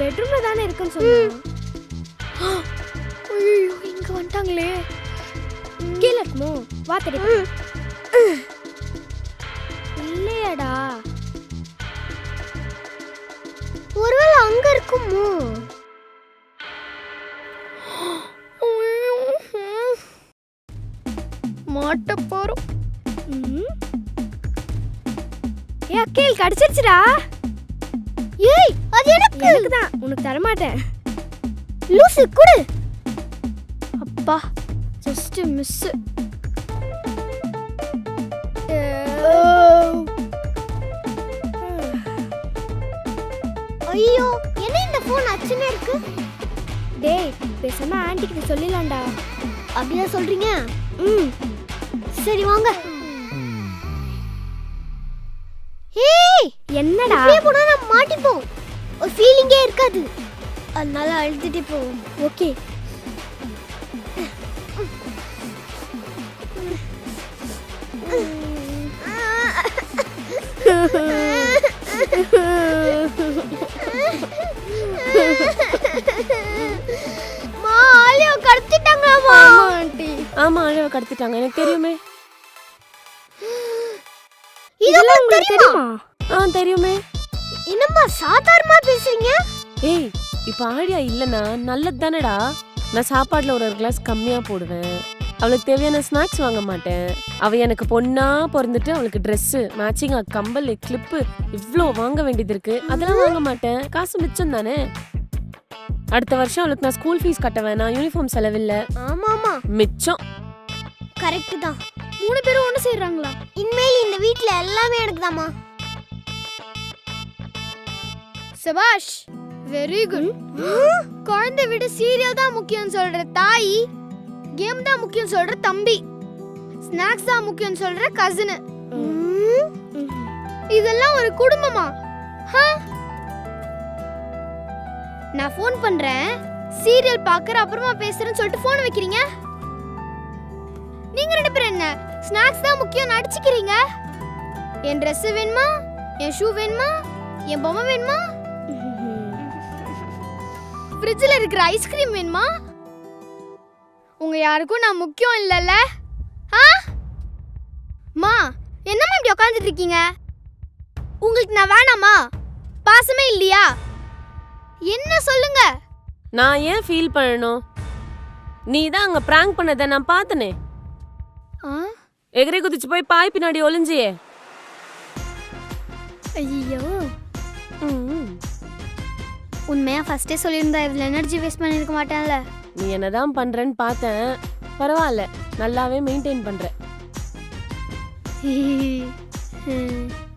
பெட்ரூம்ல தானே இருக்குன்னு சொன்னான் ஐயோ இங்க வந்துட்டாங்களே. கீழே இருக்குமோ? வா தெரியும் இல்லையாடா. ஒருவேளை அங்க இருக்குமோ? மாட்ட போறோம் ஏ அக்கேல் கடிச்சிருச்சுடா. ஏய் அது எனக்கு எனக்கு தான் உனக்கு தர மாட்டேன் லூசு குடு. அப்பா ஜஸ்ட் மிஸ் ஐயோ என்ன இந்த ஃபோன் அச்சுனே இருக்கு? டேய் பேசாம கிட்ட சொல்லிடலாம்டா. அப்படியா சொல்றீங்க? ம். சரி வாங்க. ஏய் என்னடா? இப்படியே போனா நம்ம மாட்டிப்போம். ஒரு ஃபீலிங்கே இருக்காது. அதனால அழுதுட்டே போவோம். ஓகே ஆமா அழவ கடத்திட்டாங்க. எனக்கு தெரியுமே. இதெல்லாம் உங்களுக்கு தெரியுமா? ஆ தெரியுமே. என்னம்மா சாதாரணமா பேசுறீங்க? ஏய் இப்ப ஆழியா இல்லனா நல்லது தானடா. நான் சாப்பாடுல ஒரு ஒரு கிளாஸ் கம்மியா போடுவேன். அவளுக்கு தேவையான ஸ்நாக்ஸ் வாங்க மாட்டேன். அவ எனக்கு பொண்ணா பிறந்துட்டு அவளுக்கு Dress மேட்சிங் கம்பல் கிளிப்பு இவ்ளோ வாங்க வேண்டியது இருக்கு. அதெல்லாம் வாங்க மாட்டேன். காசு மிச்சம் தானே? அடுத்த வருஷம் அவளுக்கு நான் ஸ்கூல் ஃபீஸ் கட்ட வேணாம் யூனிஃபார்ம் செலவில்ல. ஆமா ஆமா மிச்சம். கரெக்ட் தான். மூணு பேரும் ஒண்ணு சேர்றாங்களா? இனிமேல் இந்த வீட்ல எல்லாமே எனக்கு தாமா சபாஷ். வெரி குட் குழந்தை விட சீரியல் தான் முக்கியம் சொல்ற தாய் கேம் தான் முக்கியம் சொல்ற தம்பி ஸ்நாக்ஸ் தான் முக்கியம் சொல்ற கசின் இதெல்லாம் ஒரு குடும்பமா? நான் ஃபோன் பண்றேன். சீரியல் பாக்குற அப்புறமா பேசுறேன்னு சொல்லிட்டு ஃபோன் வைக்கிறீங்க? நீங்க ரெண்டு பேரும் என்ன? ஸ்நாக்ஸ் தான் முக்கியம் அடிச்சுக்கிறீங்க? என் Dress வேணுமா? என் ஷூ வேணுமா? என் பொம்மை வேணுமா? ஃப்ரிட்ஜில் இருக்கிற ஐஸ்கிரீம் வேணுமா? உங்க யாருக்கும் நான் முக்கியம் இல்லைல்ல. ஆ? மா என்னம்மா இப்படி உட்காந்துட்டு இருக்கீங்க? உங்களுக்கு நான் வேணாமா? பாசமே இல்லையா? என்ன சொல்லுங்க? நான் ஏன் ஃபீல் பண்ணணும்? நீ தான் அங்க பிராங்க் பண்ணதை நான் பார்த்தனே. ஆ? எகிரி குதிச்சு போய் பாய் பின்னாடி ஒளிஞ்சியே. ஐயோ ம். உண்மையா ஃபர்ஸ்டே சொல்லியிருந்தா இவ்வளோ எனர்ஜி வேஸ்ட் பண்ணியிருக்க மாட்டேன்ல? நீ என்னதான் பண்றேன்னு பார்த்தேன். பரவாயில்ல நல்லாவே மெயின்டைன் பண்ற.